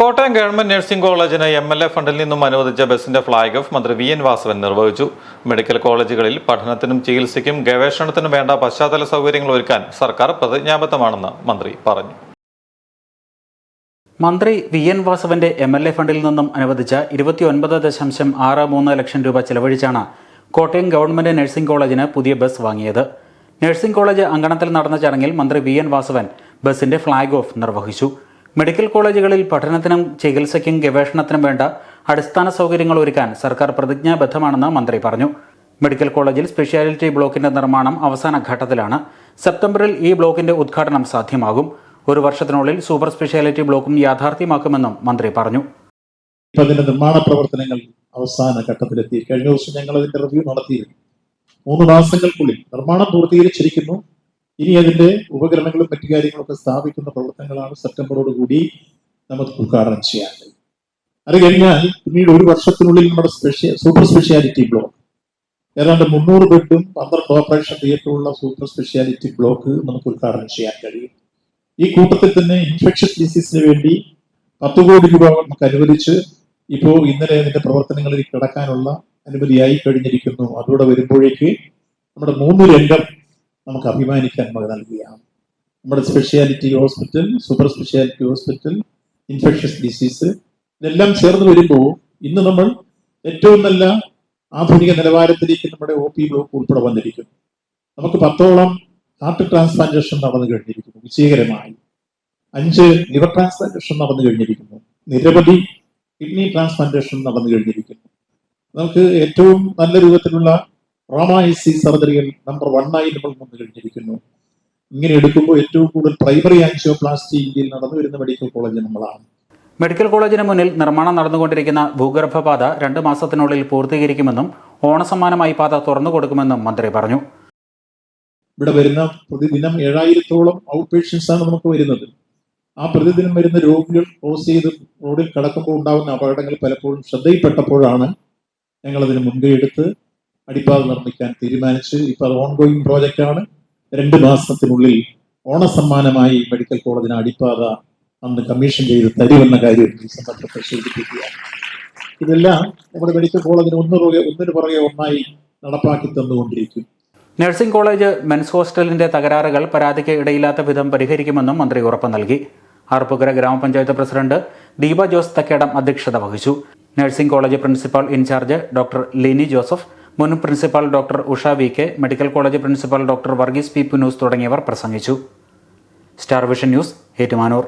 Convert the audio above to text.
Kottayam government nursing കോളേജിന് M L A ഫണ്ടിൽ നിന്നും അനുവദിച്ച ബസിന്റെ ഫ്ളാഗ് ഓഫ് മന്ത്രി വി എൻ വാസവൻ നിർവഹിച്ചു. മെഡിക്കൽ കോളേജുകളിൽ പഠനത്തിനും ചികിത്സയ്ക്കും ഗവേഷണത്തിനും വേണ്ട പശ്ചാത്തല സൗകര്യങ്ങൾ ഒരുക്കാൻ സർക്കാർ പ്രതിജ്ഞാബദ്ധമാണെന്ന് മന്ത്രി പറഞ്ഞു. മന്ത്രി വി എൻ വാസവന്റെ എം എൽ എ ഫണ്ടിൽ നിന്നും അനുവദിച്ച ഇരുപത്തിയൊൻപത് ദശാംശം ആറ് മൂന്ന് ലക്ഷം രൂപ ചെലവഴിച്ചാണ് കോട്ടയം ഗവൺമെന്റ് നഴ്സിംഗ് കോളേജിന് പുതിയ ബസ് വാങ്ങിയത്. നഴ്സിംഗ് കോളേജ് അങ്കണത്തിൽ നടന്ന ചടങ്ങിൽ മന്ത്രി വി എൻ വാസവൻ ബസിന്റെ ഫ്ളാഗ് ഓഫ് നിർവഹിച്ചു. മെഡിക്കൽ കോളേജുകളിൽ പഠനത്തിനും ചികിത്സയ്ക്കും ഗവേഷണത്തിനും വേണ്ട അടിസ്ഥാന സൗകര്യങ്ങൾ ഒരുക്കാൻ സർക്കാർ പ്രതിജ്ഞാബദ്ധമാണെന്ന് മന്ത്രി പറഞ്ഞു. മെഡിക്കൽ കോളേജിൽ സ്പെഷ്യാലിറ്റി ബ്ലോക്കിന്റെ നിർമ്മാണം അവസാന ഘട്ടത്തിലാണ്. സെപ്റ്റംബറിൽ ഈ ബ്ലോക്കിന്റെ ഉദ്ഘാടനം സാധ്യമാകും. ഒരു വർഷത്തിനുള്ളിൽ സൂപ്പർ സ്പെഷ്യാലിറ്റി ബ്ലോക്കും യാഥാർത്ഥ്യമാക്കുമെന്നും മന്ത്രി പറഞ്ഞു. നിർമ്മാണ പ്രവർത്തനങ്ങൾ അവസാന ഘട്ടത്തിലെത്തി. കഴിഞ്ഞ ദിവസം ഞങ്ങൾ റിവ്യൂ നടത്തിയിരുന്നു. മൂന്ന് മാസങ്ങൾക്കുള്ളിൽ നിർമ്മാണം പൂർത്തീകരിച്ചിരിക്കുന്നു. ഇനി അതിന്റെ ഉപകരണങ്ങളും മറ്റു കാര്യങ്ങളൊക്കെ സ്ഥാപിക്കുന്ന പ്രവർത്തനങ്ങളാണ് സെപ്റ്റംബറോട് കൂടി നമുക്ക് ഉദ്ഘാടനം ചെയ്യാൻ അത് കഴിഞ്ഞാൽ പിന്നീട് ഒരു വർഷത്തിനുള്ളിൽ നമ്മുടെ സ്പെഷ്യ സൂപ്പർ സ്പെഷ്യാലിറ്റി ബ്ലോക്ക്. ഏതാണ്ട് മുന്നൂറ് ബെഡും പന്ത്രണ്ട് ഓപ്പറേഷൻ തിയേറ്ററുള്ള സൂപ്പർ സ്പെഷ്യാലിറ്റി ബ്ലോക്ക് നമുക്ക് ഉദ്ഘാടനം ചെയ്യാൻ കഴിയും. ഈ കൂട്ടത്തിൽ തന്നെ ഇൻഫെക്ഷൻ ഡിസീസിന് വേണ്ടി പത്ത് കോടി രൂപ നമുക്ക് അനുവദിച്ച് ഇപ്പോൾ ഇന്നലെ അതിന്റെ പ്രവർത്തനങ്ങളിൽ കിടക്കാനുള്ള അനുമതിയായി കഴിഞ്ഞിരിക്കുന്നു. അതോടെ വരുമ്പോഴേക്ക് നമ്മുടെ മൂന്ന് രംഗം നമുക്ക് അഭിമാനിക്കാൻ മക നൽകുകയാണ്. നമ്മുടെ speciality hospital super speciality hospital infectious disease ഇതെല്ലാം ചേർന്ന് വരുമ്പോൾ ഇന്ന് നമ്മൾ ഏറ്റവും നല്ല ആധുനിക നിലവാരത്തിലേക്ക് നമ്മുടെ ഒ പി ബ്ലോക്ക് ഉൾപ്പെടെ വന്നിരിക്കുന്നു. നമുക്ക് പത്തോളം ഹാർട്ട് ട്രാൻസ്പ്ലാന്റേഷൻ നടന്നു കഴിഞ്ഞിരിക്കുന്നു വിജയകരമായി. അഞ്ച് ലിവർ ട്രാൻസ്പ്ലാന്റേഷൻ നടന്നു കഴിഞ്ഞിരിക്കുന്നു നിരവധി കിഡ്നി ട്രാൻസ്പ്ലാന്റേഷൻ നടന്നു കഴിഞ്ഞിരിക്കുന്നു. നമുക്ക് ഏറ്റവും നല്ല രൂപത്തിലുള്ള റോമായിസി സർജറികൾ നമ്പർ വണ്ണായി നമ്മൾ വന്നു കഴിഞ്ഞിരിക്കുന്നു ഇങ്ങനെ എടുക്കുമ്പോൾ ഏറ്റവും കൂടുതൽ പ്രൈമറി ആൻജിയോപ്ലാസ്റ്റി ഇന്ത്യയിൽ നടന്നു വരുന്ന മെഡിക്കൽ കോളേജ് നമ്മളാണ്. മെഡിക്കൽ കോളേജിന് മുന്നിൽ നിർമ്മാണം നടന്നുകൊണ്ടിരിക്കുന്ന ഭൂഗർഭപാത രണ്ട് മാസത്തിനുള്ളിൽ പൂർത്തീകരിക്കുമെന്നും ഓണസമ്മാനമായി പാത തുറന്നു കൊടുക്കുമെന്നും മന്ത്രി പറഞ്ഞു. ഇവിടെ വരുന്ന പ്രതിദിനം ഏഴായിരത്തോളം ഔട്ട് പേഷ്യൻസ് ആണ് നമുക്ക് വരുന്നത്. ആ പ്രതിദിനം വരുന്ന രോഗികൾ ക്രോസ് ചെയ്ത് റോഡിൽ കടക്കുമ്പോൾ ഉണ്ടാകുന്ന അപകടങ്ങൾ പലപ്പോഴും ശ്രദ്ധയിൽപ്പെട്ടപ്പോഴാണ് ഞങ്ങളതിന് മുൻകൈ എടുത്ത് അടിപ്പാത നിർമ്മിക്കാൻ തീരുമാനിച്ച് ഇപ്പൊ അത് ഓൺഗോയിങ് ആണ്. രണ്ട് മാസത്തിനുള്ളിൽ ഓണസമ്മാനമായി മെഡിക്കൽ കോളേജിന് അടിപ്പാത അന്ന് കമ്മീഷൻ ചെയ്ത് തരുമെന്ന കാര്യം ഈ സന്ദർഭത്തിൽ സൂചിപ്പിക്കുകയാണ് ഇതെല്ലാം നമ്മുടെ മെഡിക്കൽ കോളേജിന് ഒന്ന് പുറകെ ഒന്നിനു പുറകെ ഒന്നായി നടപ്പാക്കി തന്നുകൊണ്ടിരിക്കും. നഴ്സിംഗ് കോളേജ് മെൻസ് ഹോസ്റ്റലിന്റെ തകരാറുകൾ പരാതിക്ക് ഇടയില്ലാത്ത വിധം പരിഹരിക്കുമെന്നും മന്ത്രി ഉറപ്പ് നൽകി. ആർപ്പുകര ഗ്രാമപഞ്ചായത്ത് പ്രസിഡന്റ് ദീപ ജോസ് തക്കേടം അധ്യക്ഷത വഹിച്ചു. Nursing college principal in charge doctor Lini Joseph മുൻ principal doctor Usha V K medical college principal doctor Varghese P. Punnoose തുടങ്ങിയവർ പ്രസംഗിച്ചു. Star vision news Ettumanoor.